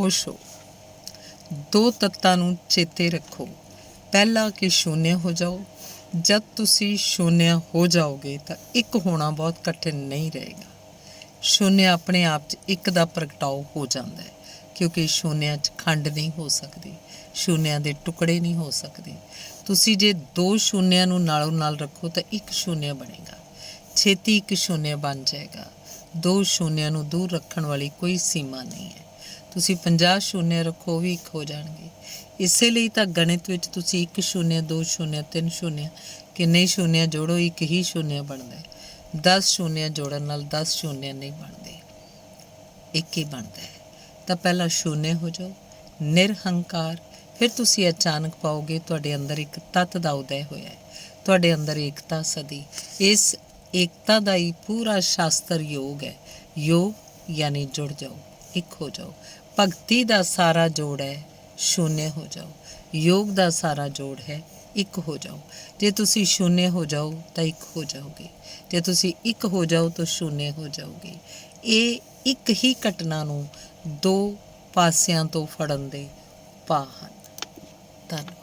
ਖੁਸ਼ ਹੋ। ਦੋ ਤੱਤਾਂ ਨੂੰ ਚੇਤੇ ਰੱਖੋ। ਪਹਿਲਾ ਕਿ ਸ਼ੂਨਿਆ ਹੋ ਜਾਓ। ਜਦ ਤੁਸੀਂ ਸ਼ੂਨਿਆ ਹੋ ਜਾਓਗੇ ਤਾਂ ਇੱਕ ਹੋਣਾ ਬਹੁਤ ਕਠਿਨ ਨਹੀਂ ਰਹੇਗਾ। ਸ਼ੂਨਿਆ ਆਪਣੇ ਆਪ 'ਚ ਇੱਕ ਦਾ ਪ੍ਰਗਟਾਓ ਹੋ ਜਾਂਦਾ ਹੈ, ਕਿਉਂਕਿ ਸ਼ੂਨਿਆ 'ਚ ਖੰਡ ਨਹੀਂ ਹੋ ਸਕਦੀ, ਸ਼ੂਨਿਆ ਦੇ ਟੁਕੜੇ ਨਹੀਂ ਹੋ ਸਕਦੇ। ਤੁਸੀਂ ਜੇ ਦੋ ਸ਼ੂਨਿਆਂ ਨੂੰ ਨਾਲੋਂ ਨਾਲ ਰੱਖੋ ਤਾਂ ਇੱਕ ਸ਼ੂਨਿਆ ਬਣੇਗਾ। ਛੇਤੀ ਇੱਕ ਸ਼ੂਨਿਆ ਬਣ ਜਾਏਗਾ। ਦੋ ਸ਼ੂਨਿਆਂ ਨੂੰ ਦੂਰ ਰੱਖਣ ਵਾਲੀ ਕੋਈ ਸੀਮਾ ਨਹੀਂ ਹੈ। ਤੁਸੀਂ 50 ਸ਼ੂਨਿਆ ਰੱਖੋ, ਉਹ ਵੀ ਇੱਕ ਹੋ ਜਾਣਗੇ। ਇਸੇ ਲਈ ਤਾਂ ਗਣਿਤ ਵਿੱਚ ਤੁਸੀਂ ਇੱਕ ਸ਼ੂਨਿਆ, ਦੋ ਸ਼ੂਨਿਆ, ਤਿੰਨ ਸ਼ੂਨਿਆ, ਕਿੰਨੇ ਸ਼ੂਨਿਆ ਜੋੜੋ, ਇੱਕ ਹੀ ਸ਼ੂਨਿਆ ਬਣਦਾ ਹੈ। 10 ਸ਼ੂਨਿਆ ਜੋੜਨ ਨਾਲ 10 ਸ਼ੂਨਿਆ ਨਹੀਂ ਬਣਦੇ। ਇੱਕ ਹੀ ਬਣਦਾ ਹੈ। ਤਾਂ ਪਹਿਲਾਂ ਸ਼ੂਨਿਆ ਹੋ ਜਾਓ, ਨਿਰਹੰਕਾਰ। ਫਿਰ ਤੁਸੀਂ ਅਚਾਨਕ ਪਾਓਗੇ ਤੁਹਾਡੇ ਅੰਦਰ ਇੱਕ ਤੱਤ ਦਾ ਉਦੈ ਹੋਇਆ ਹੈ। ਤੁਹਾਡੇ ਅੰਦਰ ਏਕਤਾ ਸਦੀ। ਇਸ ਏਕਤਾ ਦਾ ਹੀ ਪੂਰਾ ਸ਼ਾਸਤਰ ਯੋਗ ਹੈ। ਯੋਗ ਯਾਨੀ ਜੁੜ ਜਾਓ। ਇੱਕ ਹੋ ਜਾਓ। ਭਗਤੀ ਦਾ ਸਾਰਾ ਜੋੜ ਹੈ ਸ਼ੂਨੇ ਹੋ ਜਾਓ। ਯੋਗ ਦਾ ਸਾਰਾ ਜੋੜ ਹੈ, ਇੱਕ ਹੋ ਜਾਓ। ਜੇ ਤੁਸੀਂ ਸ਼ੂਨੇ ਹੋ ਜਾਓ, ਤਾਂ ਇੱਕ ਹੋ ਜਾਓਗੇ। ਜੇ ਤੁਸੀਂ ਇੱਕ ਹੋ ਜਾਓ, ਤਾਂ ਸ਼ੂਨੇ ਹੋ ਜਾਓਗੇ। ਇਹ ਇੱਕ ਹੀ ਘਟਨਾ ਨੂੰ ਦੋ ਪਾਸਿਆਂ ਤੋਂ ਫੜਨ ਦੇ ਉਪਾਅ ਹਨ। ਧੰਨਵਾਦ।